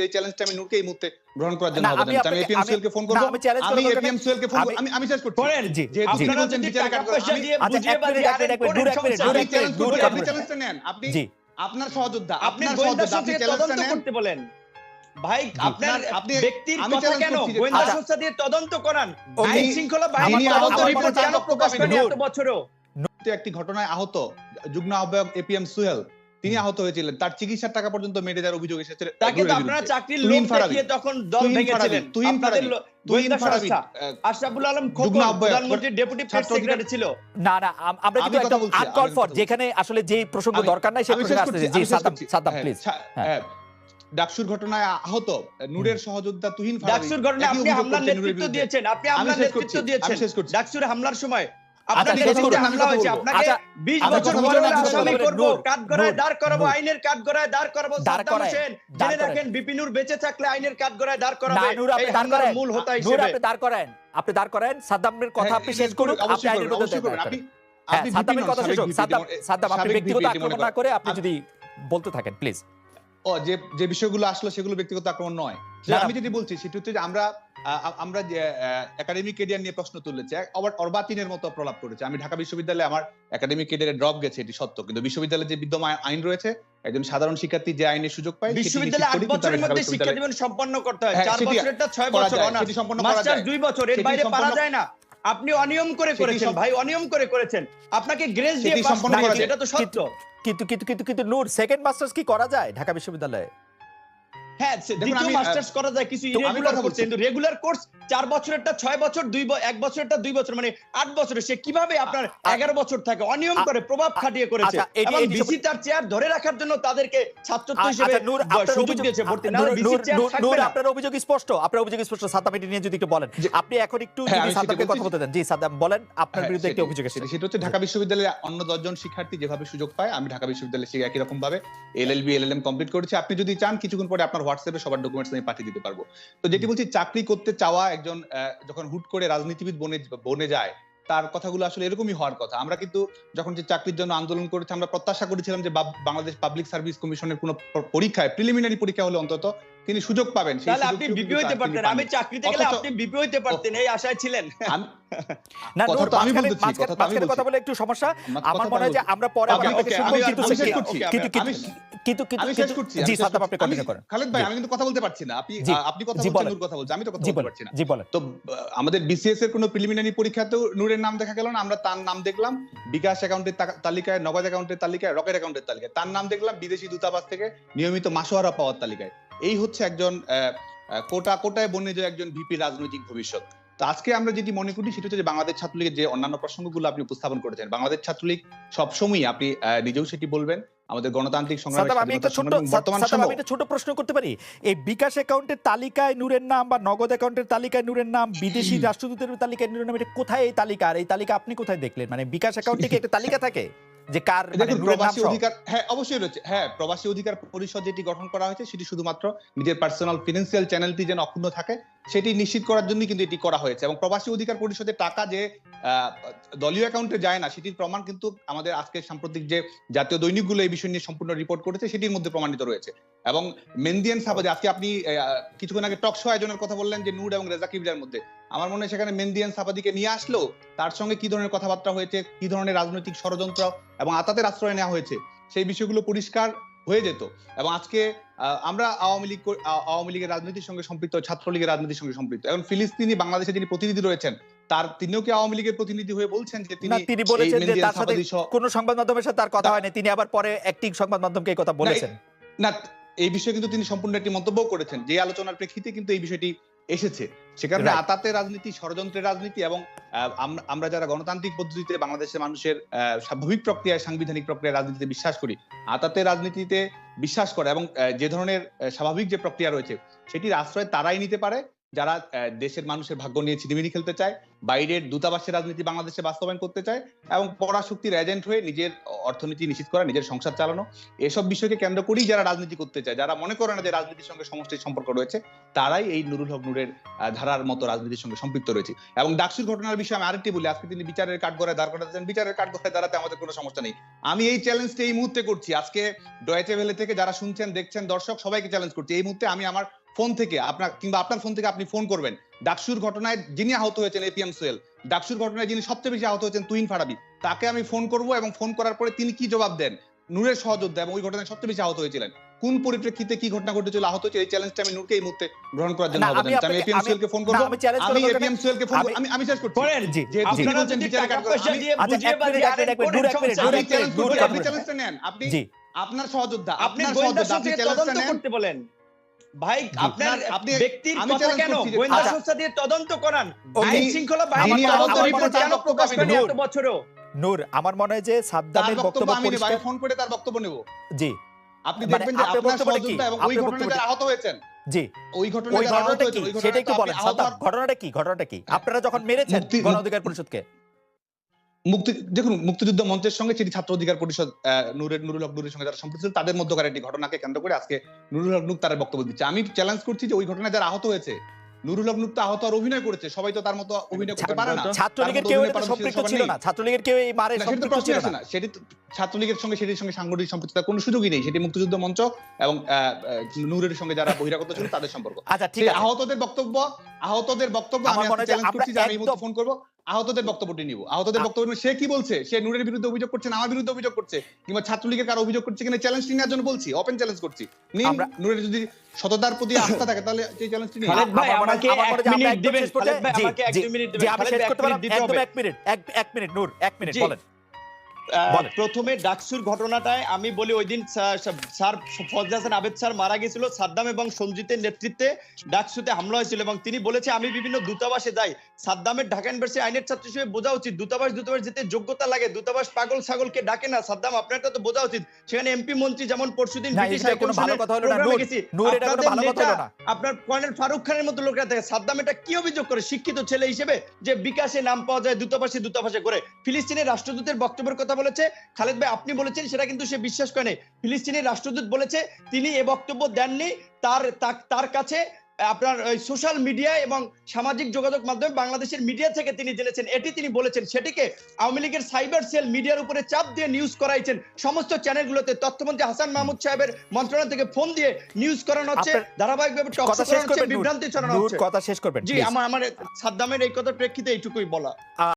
এই চ্যালেঞ্জটা আমি নূরকে এই মুহূর্তে গ্রহণ করার জন্য না, আমি সুহেলকে ফোন করব আমি। সুহেলকে ফোন আমি- আমি আমি শেষ করছি। করেন জি, বলছেন টাকা আমি- আচ্ছা, বুঝিয়ে এক মিনিট, এক মিনিট, আনেন, এক মিনিট, এক করব, কথা আপনি চ্যালেঞ্জটা নেন। আপনি আপনার সহযোদ্ধা আপনি আপনার গোয়েন্দা সহযোদ্ধা আপনি চ্যালেঞ্জটা তদন্ত নেন। করতে বলেন। ভাই আপনার আপনি- ব্যক্তির কথা কেন গোয়েন্দা। সংস্থা দিয়ে তদন্ত করান? আইন শৃঙ্খলা বাহিনী তদন্ত রিপোর্ট কেন প্রকাশ করেনি। এত বছরও। একটি ঘটনায় আহত। যুগ্ম আহ্বায়ক এপিএম সুহেল তিনি আহত হয়েছিলেন। তার চিকিৎসার টাকা পর্যন্ত মেরে দেওয়ার অভিযোগ এসেছে। তাকে তো আপনারা চাকরির দেখিয়ে তখন দল ভেঙেছিলেন। তুহিন ফারাবি, তুহিন ফারাবি, আশরাফুল আলম খোকন প্রধানমন্ত্রীর ডেপুটি প্রেস সেক্রেটারি ছিল। না না আমরা কিন্তু একদম বলছি, আমি আনকল কথা ফর যেখানে আসলে যে প্রসঙ্গ দরকার নাই সেই প্রসঙ্গে করছি, জি আমি শেষ সাদ্দাম করছি। সাদ্দাম প্লিজ হ্যাঁ। ডাকসুর ঘটনায় আহত নূরের সহযোদ্ধা তুহিন ফারাবি। ডাকসুর ঘটনায় আপনি হামলার নেতৃত্ব দিয়েছেন আপনি হামলার শেষ নেতৃত্ব দিয়েছেন ডাকসুর হামলার সময়। আপনার শেষ নেতৃত্বে করুন, হামলা আমি কথা হয়েছে বলব। আপনাকে 20 আমি বছর কথা পরে বলব, আমি কথা আসামি বলব। করব নূর, কাঠগড়ায় নূর, দাঁড় করাবো নূর। দাঁড় করাবো দাঁড় সাদ্দাম করায়, হোসেন দাঁড় জেনে করায়। রাখেন বিপিনুর বেঁচে থাকলে আইনের কাঠগড়ায় দাঁড় না করাবে নূর আপনি দাঁড় করেন সাদ্দামের কথা হ্যাঁ, আপনি শেষ করুন আপনি আইনের আপনি। হ্যাঁ সাদ্দামের কথা শেষ হোক সাদ্দাম সাদ্দাম আপনি ব্যক্তিগত আক্রমণ না করে আপনি যদি বলতে থাকেন প্লিজ ও যে যে বিষয়গুলো আসলো সেগুলো ব্যক্তিগত আক্রমণ নয়। আমি যদি বলছি সেটা হচ্ছে আমরা আমরা যে একাডেমিক কেরিয়ার নিয়ে প্রশ্ন তুলেছে আবার অর্বাচীনের মতো প্রলাপ করেছে আমি ঢাকা বিশ্ববিদ্যালয়ে আমার একাডেমিক কেরিয়ারে ড্রপ গেছে এটি সত্য কিন্তু বিশ্ববিদ্যালয়ে যে বিদ্যমান আইন রয়েছে একজন সাধারণ শিক্ষার্থী যে আইনের সুযোগ পায় বিশ্ববিদ্যালয়ে আট বছরের মধ্যে শিক্ষা জীবন সম্পন্ন করতে হয় হ্যাঁ, চার বছরেরটা ছয় বছর অনার্স সম্পন্ন করা যায়। দুই বছর এর বাইরে পারা যায় না আপনি অনিয়ম করে করেছেন ভাই অনিয়ম করে করেছেন আপনাকে গ্রেস দিয়ে পাস করা যায়। এটা তো সত্য কিন্তু কিন্তু কিন্তু কিন্তু নূর সেকেন্ড মাস্টার্স কি করা যায় ঢাকা বিশ্ববিদ্যালয়ে হ্যাঁ দেখুন, আমি, মাস্টার্স করা যায় কিছু ইরেগুলার কোর্স কিন্তু রেগুলার কোর্স চার বছরেরটা ছয় বছর দুই এক বছরেরটা দুই বছর মানে আট বছরে সে কীভাবে আপনার এগারো বছর থাকে অনিয়ম করে প্রভাব খাটিয়ে করেছে। এবং বিসি তার চেয়ার ধরে রাখার জন্য তাদেরকে ছাত্রত্ব হিসেবে নূর, আপনার সুযোগ দিয়েছে ভর্তি। না বিসি চেয়ার নূর, থাকবে নূর, না। আপনার অভিযোগ স্পষ্ট আপনার অভিযোগ স্পষ্ট সাদ্দাম এটি নিয়ে যদি একটু বলেন। যে- আপনি এখন একটু হ্যাঁ, যদি কথা। বলতে দেন জি বলেন আপনার হ্যাঁ, বিরুদ্ধে একটি অভিযোগ এসেছে। সেটা হচ্ছে ঢাকা বিশ্ববিদ্যালয়ে অন্য দশজন শিক্ষার্থী যেভাবে সুযোগ পায় আমি ঢাকা বিশ্ববিদ্যালয়ে সে একই রকম ভাবে এলএলবি এলএলএম কমপ্লিট করেছি। আপনি যদি চান কিছুক্ষণ পরে আপনার হোয়াটসঅ্যাপে সবার ডকুমেন্টস আমি পাঠিয়ে দিতে পারব। তো যেটি বলছি চাকরি করতে চাওয়া একজন যখন হুট করে রাজনীতিবিদ বনে বনে যায় তার কথাগুলো আসলে এরকমই হওয়ার কথা। আমরা কিন্তু যখন যে চাকরির জন্য আন্দোলন করেছি আমরা প্রত্যাশা করেছিলাম যে বাংলাদেশ পাবলিক সার্ভিস কমিশনের কোনো পরীক্ষায় প্রিলিমিনারি পরীক্ষা হলে অন্তত তিনি সুযোগ পাবেন। তাহলে আপনি বিপি হইতে পারতেন। আমি। চাকরিতে গেলে আপনি বিপি হইতে পারতেন এই আশায় ছিলেন। না কথা নূর আমি মাঝখানে- কথা আমি কথা বলে একটু সমস্যা। আমার মনে হয় যে আমরা পরে আবার শুনব আমি- কিন্তু কিন্তু কিন্তু আমি- শেষ করছি জি সাদ্দাম আপনি কন্টিনিউ করেন। খালেদ ভাই আমি কিন্তু কথা বলতে পারছি না। আপনি আপনি কথা বলছেন নূর কথা বলছে আমি তো কথা বলতে পারছি না। জি বলেন। তো আমাদের বিসিএস এর কোনো প্রিলিমিনারি পরীক্ষাতেও নূরের নাম দেখা গেল না আমরা তার নাম দেখলাম। বিকাশ অ্যাকাউন্টের তালিকায় নগদ অ্যাকাউন্টের তালিকায় রকেট অ্যাকাউন্টের তালিকায়। তার নাম দেখলাম বিদেশি দূতাবাস থেকে নিয়মিত মাসোহারা পাওয়ার তালিকায়। এই হচ্ছে একজন কোটা কোটায় বন্যে যে একজন ভিপি রাজনৈতিক ভবিষ্যৎ। তো আজকে আমরা যেটি মনে করি সেটা হচ্ছে যে বাংলাদেশ ছাত্রলীগের যে অন্যান্য প্রসঙ্গগুলো আপনি উপস্থাপন করেছেন বাংলাদেশ ছাত্রলীগ সবসময় আপনি আহ, নিজেও সেটি বলবেন। আমাদের গণতান্ত্রিক সংগ্রামের আমি একটা আমি একটা ছোট প্রশ্ন করতে পারি। এই বিকাশ অ্যাকাউন্টের তালিকায় নূরের নাম বা নগদ অ্যাকাউন্টের তালিকায় নূরের নাম বিদেশি রাষ্ট্রদূতের তালিকায় নূরের নাম এটা কোথায় এই তালিকা? আর এই তালিকা আপনি কোথায় দেখলেন? মানে বিকাশ অ্যাকাউন্টে কি একটা তালিকা থাকে? যে কার মানে প্রবাসী অধিকার হ্যাঁ অবশ্যই রয়েছে। হ্যাঁ প্রবাসী অধিকার পরিষদ যেটি গঠন করা হয়েছে সেটি শুধুমাত্র নিজের পার্সোনাল ফিনান্সিয়াল চ্যানেলটি যেন অক্ষুণ্ণ থাকে সেটি নিশ্চিত করার জন্য কিন্তু এটি করা হয়েছে। এবং প্রবাসী অধিকার পরিষদের টাকা যে দলীয় অ্যাকাউন্টে যায় না, সেটির প্রমাণ কিন্তু আমাদের আজকে সাম্প্রতিক যে জাতীয় দৈনিকগুলো এই বিষয় নিয়ে সম্পূর্ণ রিপোর্ট করেছে, সেটির মধ্যে প্রমাণিত রয়েছে। এবং মেন্দিয়ান সাবাদে আজকে আপনি কিছুক্ষণ আগে টক শো আয়োজনের কথা বললেন যে নূর এবং রেজা কিবরিয়ার মধ্যে। আমার মনে হয় সেখানে মেন্দিয়ান সাবাদিকে নিয়ে আসলো তার সঙ্গে কি ধরনের কথাবার্তা হয়েছে, কি ধরনের রাজনৈতিক ষড়যন্ত্র এবং আতাতের আশ্রয় নেওয়া হয়েছে, সেই বিষয়গুলো পরিষ্কার হয়ে যেত। এবং আজকে আমরা আওয়ামী লীগ আওয়ামী লীগের রাজনীতির সঙ্গে সম্পৃক্ত, ছাত্রলীগের রাজনীতির সঙ্গে সম্পৃক্ত। এখন ফিলিস্তিনি, বাংলাদেশে যিনি প্রতিনিধি রয়েছেন তার তিনিও কি আওয়ামী লীগের প্রতিনিধি হয়ে বলছেন যে তিনি তিনি বলেছেন যে তার সাথে সাবাদি কোন সংবাদ মাধ্যমের সাথে তার কথা হয়নি তিনি আবার পরে সংবাদ মাধ্যমকে এই কথা বলেছেন। না এই বিষয়ে কিন্তু তিনি সম্পূর্ণ একটি মন্তব্য করেছেন। যে আলোচনার প্রেক্ষিতে কিন্তু এই বিষয়টি এসেছে। সে কারণে Right. রাজনীতি ষড়যন্ত্রের রাজনীতি এবং আমরা যারা গণতান্ত্রিক পদ্ধতিতে বাংলাদেশের মানুষের আহ, স্বাভাবিক প্রক্রিয়ায় সাংবিধানিক প্রক্রিয়ায় রাজনীতিতে বিশ্বাস করি আতাতে রাজনীতিতে বিশ্বাস করে এবং যে ধরনের স্বাভাবিক যে প্রক্রিয়া রয়েছে সেটির আশ্রয় তারাই নিতে পারে। যারা দেশের মানুষের ভাগ্য নিয়ে ছিনিমিনি খেলতে চায়, বাইরের দূতাবাসের রাজনীতি বাংলাদেশে বাস্তবায়ন করতে চায় এবং পরাশক্তির এজেন্ট হয়ে নিজের অর্থনীতি নিশ্চিত করা, নিজের সংসার চালানো, এসব বিষয়কে কেন্দ্র করেই যারা রাজনীতি করতে চায়, যারা মনে করে না যে রাজনীতির সঙ্গে সমষ্টির সম্পর্ক রয়েছে, তারাই এই নুরুল হক নূরের ধারার মতো রাজনীতির সঙ্গে সম্পৃক্ত রয়েছে। এবং ডাকসুর ঘটনার বিষয়ে আমি আরেকটি বলি, আজকে তিনি বিচারের কাঠগড়ায় দাঁড় করাতেছেন, বিচারের কাঠগড়ায় দাঁড়াতে আমাদের কোনো সমস্যা নেই। আমি এই চ্যালেঞ্জটা এই মুহূর্তে করছি। আজকে ডয়েচে ভেলে থেকে যারা শুনছেন, দেখছেন, দর্শক, সবাইকে চ্যালেঞ্জ করছি। এই মুহূর্তে আমি আমার ফোন থেকে আপনার কিংবা আপনার ফোন থেকে আপনি ফোন করবেন। ডাকসুর ঘটনায় যিনি আহত হয়েছেন এপিএম সোহেল ডাকসুর ঘটনায় যিনি সবচেয়ে বেশি আহত হয়েছেন তুইন ফারাবি তাকে আমি ফোন করব এবং ফোন করার পরে তিনি কি জবাব দেন? নূরের সহযোদ্ধা এবং ওই ঘটনায় সবচেয়ে বেশি আহত হয়েছিলেন। কোন পরিপ্রেক্ষিতে কি ঘটনা ঘটেছিল আহত হয়েছে এই চ্যালেঞ্জটা আমি নূরকে এই মুহূর্তে গ্রহণ করার জন্য না, আহ্বান আমি এপিএম সোহেলকে ফোন করব। আমি এপিএম। সোহেলকে ফোন আমি- আমি আমি শেষ করছি। করেন জি, যেহেতু আপনারা বলছেন যদি বিচারের টাকা কাঠগড়ায় পয়সা দিয়ে আচ্ছা, বুঝিয়ে মিনিট, এক মিনিট, এক আপনি চ্যালেঞ্জটা নেন। আপনি আপনার সহযোদ্ধা আপনি আপনার সহযোদ্ধা আপনি চ্যালেঞ্জটা নেন। করতে বলেন। ভাই আপনার আপনি ব্যক্তির কথা কেন? গোয়েন্দা আচ্ছা। সংস্থা দিয়ে তদন্ত করান। আইন শৃঙ্খলা বাহিনী তদন্ত আমার রিপোর্ট মনে- কেন প্রকাশ করেনি। এত বছরও। নূর আমার মনে হয় যে সাদ্দামের বক্তব্য পরিষ্কার আমি ফোন করে তার বক্তব্য নেব। জি। আপনি মানে দেখবেন যে আপনার? সহযোদ্ধা এবং ওই ঘটনায় যারা আহত হয়েছেন জি। ওই ঘটনাটা কি? সেটা একটু ঘটনাটা বলেন। সাদ্দাম ঘটনাটা কি? ঘটনাটা কি আপনারা যখন মেরেছেন গণ অধিকার পরিষদকে মুক্তি দেখুন মুক্তিযুদ্ধ মঞ্চের সঙ্গে সেটি ছাত্র অধিকার পরিষদ নূরের নুরুল হক নূরের সঙ্গে যারা সম্পৃক্ত ছিল তাদের মধ্যকার একটি ঘটনাকে কেন্দ্র করে আজকে নুরুল হক নূর তার বক্তব্য দিচ্ছে। আমি চ্যালেঞ্জ করছি যে ওই ঘটনায় যারা আহত হয়েছে নুরুল হক নূর তো আহত আর অভিনয় করেছে সবাই তো তার মতো অভিনয় করতে পারে না। ছাত্রলীগের কেউ সম্পৃক্ত ছিল না। ছাত্রলীগের কেউ এই মারে সম্পৃক্ত ছিল না। সেটি ছাত্রলীগের সঙ্গে সেটির সঙ্গে সাংগঠনিক সম্পৃক্ততার কোনো সুযোগই নেই। সেটি মুক্তিযুদ্ধ মঞ্চ এবং আহ, আহ, সঙ্গে যারা বহিরাগত ছিল তাদের সম্পর্ক। আচ্ছা ঠিক আছে। আহতদের বক্তব্য আহতদের বক্তব্য আমি চ্যালেঞ্জ করছি যে আমি ফোন করব। আহতদের বক্তব্যটি নিব। আহতদের বক্তব্য সে কি বলছে? সে নূরের বিরুদ্ধে অভিযোগ করছে আমার বিরুদ্ধে অভিযোগ করছে? কিংবা ছাত্রলীগের কারও অভিযোগ করছে কিনা চ্যালেঞ্জটি নেওয়ার জন্য বলছি। ওপেন চ্যালেঞ্জ করছি। নিন নূরের যদি সততার প্রতি আস্থা থাকে তাহলে সেই চ্যালেঞ্জটি নিন। ভাই আমার আমাকে এক মিনিট দিবেন আমাকে এক মিনিট দিবেন। শেষ এক করতে মিনিট একদম হবে এক মিনিট এক মিনিট নূর এক মিনিট বলেন। প্রথমে ডাকসুর ঘটনাটায় আমি বলি ওই দিন স্যার ফজল হাসান আবেদ স্যার মারা গেছিল সাদ্দাম এবং সঞ্জিতের নেতৃত্বে ডাকসুতে হামলা হয়েছিল এবং তিনি বলেছে আমি বিভিন্ন দূতাবাসে যাই। সাদ্দামের ঢাকা ইউনিভার্সিটি আইনের ছাত্র হিসেবে বোঝা উচিত। দূতাবাস দূতাবাস যেতে যোগ্যতা লাগে। দূতাবাস পাগল ছাগলকে ডাকে না। সাদ্দাম আপনারটা তো বোঝা উচিত। সেখানে এমপি মন্ত্রী যেমন পরশুদিন ব্রিটিশ। আপনার কর্নেল ফারুক খানের মতো লোকরা থাকে। সাদ্দাম এটা কি অভিযোগ করে? শিক্ষিত ছেলে হিসেবে যে বিকাশে নাম পাওয়া যায় দূতাবাসে দূতাবাসে করে। ফিলিস্তিনের রাষ্ট্রদূতের বক্তব্যের কথা বলেছে খালেদ ভাই আপনি বলেছেন সেটা কিন্তু সে বিশ্বাস করে নাই। ফিলিস্তিনের রাষ্ট্রদূত বলেছে তিনি এ বক্তব্য দেননি তার তার কাছে আপনার সোশ্যাল মিডিয়া এবং সামাজিক যোগাযোগ মাধ্যমে বাংলাদেশের মিডিয়া থেকে তিনি জেনেছেন এটি তিনি বলেছেন সেটিকে আওয়ামী লীগের সাইবার সেল মিডিয়ার উপরে চাপ দিয়ে নিউজ করাইছেন। সমস্ত চ্যানেলগুলোতে তথ্যমন্ত্রী হাসান মাহমুদ সাহেবের মন্ত্রণালয় থেকে ফোন দিয়ে নিউজ করানো হচ্ছে ধারাবাহিকভাবে টক কথা করানো হচ্ছে বিভ্রান্তি ছড়ানো হচ্ছে। কথা শেষ করবেন জি আমার আমার সাদ্দামের এই কথা প্রেক্ষিতে এইটুকুই বলা।